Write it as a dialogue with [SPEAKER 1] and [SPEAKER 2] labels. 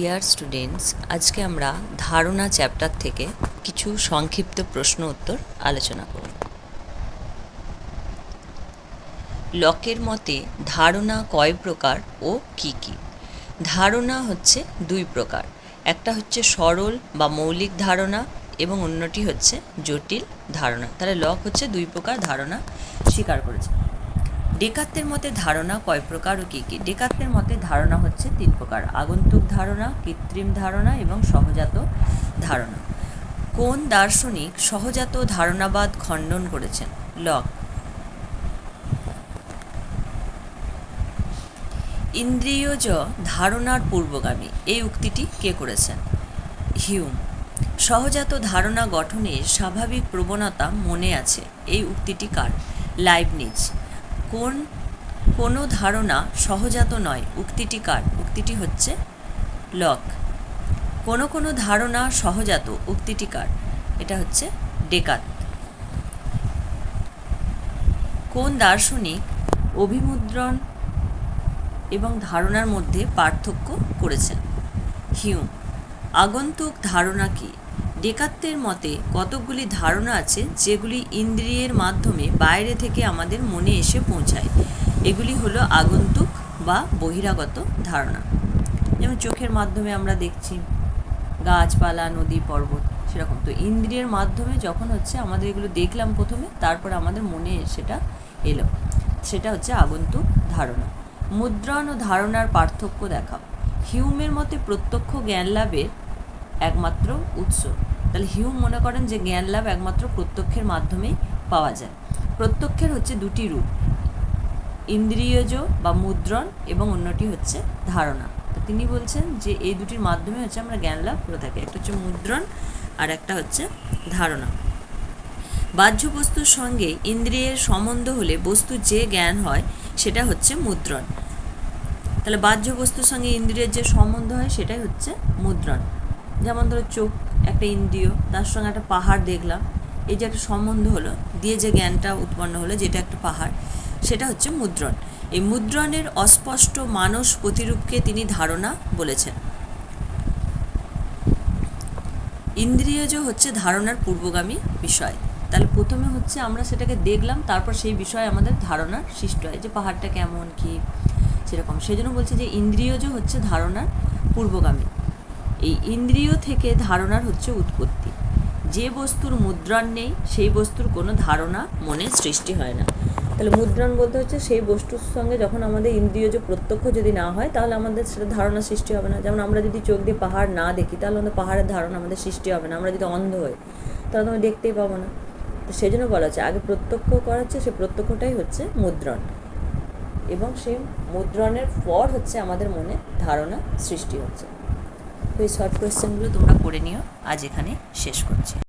[SPEAKER 1] Dear students আজকে আমরা ধারণা চ্যাপ্টার থেকে কিছু সংক্ষিপ্ত প্রশ্ন উত্তর আলোচনা করব। লকের মতে ধারণা কয় প্রকার ও কি কি? ধারণা হচ্ছে দুই প্রকার। একটা হচ্ছে সরল বা মৌলিক ধারণা এবং অন্যটি হচ্ছে জটিল ধারণা। তাহলে লক হচ্ছে দুই প্রকার ধারণা স্বীকার করেছে। ডেকার্তের মতে ধারণা কয় প্রকার ও কী কী? ডেকার্তের মতে ধারণা হচ্ছে তিন প্রকার, আগন্তুক ধারণা, কৃত্রিম ধারণা এবং সহজাত ধারণা। কোন দার্শনিক সহজাত ধারণাবাদ খণ্ডন করেছেন? লক ইন্দ্রিয়জ ধারণার পূর্বগামী, এই উক্তিটি কে করেছেন? হিউম। সহজাত ধারণা গঠনের স্বাভাবিক প্রবণতা মনে আছে, এই উক্তিটি কার? লাইবনিজ। কোন, কোনো ধারণা সহজাত নয়। উক্তিটি কার? উক্তিটি হচ্ছে লক। কোনো কোনো ধারণা সহজাত, উক্তিটি কার? এটা হচ্ছে ডেকাত। কোন দার্শনিক অভিমুদ্রণ এবং ধারণার মধ্যে পার্থক্য করেছেন? হিউম। আগন্তুক ধারণা কি? ডেকাত্তের মতে কতকগুলি ধারণা আছে যেগুলি ইন্দ্রিয়ের মাধ্যমে বাইরে থেকে আমাদের মনে এসে পৌঁছায়। এগুলি হলো আগন্তুক বা বহিরাগত ধারণা। যেমন চোখের মাধ্যমে আমরা দেখছি, গাছপালা, নদী, পর্বত, সেরকম। তো ইন্দ্রিয়ের মাধ্যমে যখন হচ্ছে আমাদের এগুলো দেখলাম প্রথমে, তারপর আমাদের মনে সেটা এলো। সেটা হচ্ছে আগন্তুক ধারণা। মুদ্রণ ও ধারণার পার্থক্য দেখাও। হিউমের মতে প্রত্যক্ষ জ্ঞান লাভের একমাত্র উৎস। তাহলে হিউম মনে করেন যে জ্ঞান লাভ একমাত্র প্রত্যক্ষের মাধ্যমেই পাওয়া যায়। প্রত্যক্ষের হচ্ছে দুটি রূপ, ইন্দ্রিয়জ বা মুদ্রণ এবং অন্যটি হচ্ছে ধারণা। তো তিনি বলছেন যে এই দুটির মাধ্যমে হচ্ছে আমরা জ্ঞান লাভ করে থাকি। একটা হচ্ছে মুদ্রণ আর একটা হচ্ছে ধারণা। বাহ্য বস্তুর সঙ্গে ইন্দ্রিয়ের সম্বন্ধ হলে বস্তু যে জ্ঞান হয়, সেটা হচ্ছে মুদ্রণ। তাহলে বাহ্য বস্তুর সঙ্গে ইন্দ্রিয়ের যে সম্বন্ধ হয়, সেটাই হচ্ছে মুদ্রণ। যেমন ধরো চোখ, একটা ইন্দ্রিয়, তার সঙ্গে একটা পাহাড় দেখলাম, এই যে একটা সম্বন্ধ হলো, দিয়ে যে জ্ঞানটা উৎপন্ন হলো, যেটা একটা পাহাড়, সেটা হচ্ছে মুদ্রণ। এই মুদ্রণের অস্পষ্ট মানস প্রতিরূপকে তিনি ধারণা বলেছেন। ইন্দ্রিয়জ হচ্ছে ধারণার পূর্বগামী বিষয়। তাহলে প্রথমে হচ্ছে আমরা সেটাকে দেখলাম, তারপর সেই বিষয়ে আমাদের ধারণার সৃষ্টি হয়, যে পাহাড়টা কেমন, কি, সেরকম। সেই জন্য বলছে যে ইন্দ্রিয়জ হচ্ছে ধারণার পূর্বগামী। এই ইন্দ্রিয় থেকে ধারণার হচ্ছে উৎপত্তি। যে বস্তুর মুদ্রণ নেই, সেই বস্তুর কোনো ধারণা মনে সৃষ্টি হয় না। তাহলে মুদ্রণ বলতে হচ্ছে সেই বস্তুর সঙ্গে যখন আমাদের ইন্দ্রিয় যে প্রত্যক্ষ যদি না হয়, তাহলে আমাদের সেটা ধারণা সৃষ্টি হবে না। যেমন আমরা যদি চোখ দিয়ে পাহাড় না দেখি, তাহলে আমাদের পাহাড়ের ধারণা আমাদের সৃষ্টি হবে না। আমরা যদি অন্ধ হই, তাহলে আমরা দেখতেই পাবো না। তো সেই জন্য বলা হচ্ছে, আগে প্রত্যক্ষ করা হচ্ছে সেই প্রত্যক্ষটাই হচ্ছে মুদ্রণ। এবং সেই মুদ্রণের পর হচ্ছে আমাদের মনে ধারণা সৃষ্টি হচ্ছে। এই শর্ট কোয়েশ্চেনগুলো তোমরা করে নিও। আজ এখানে শেষ করছি।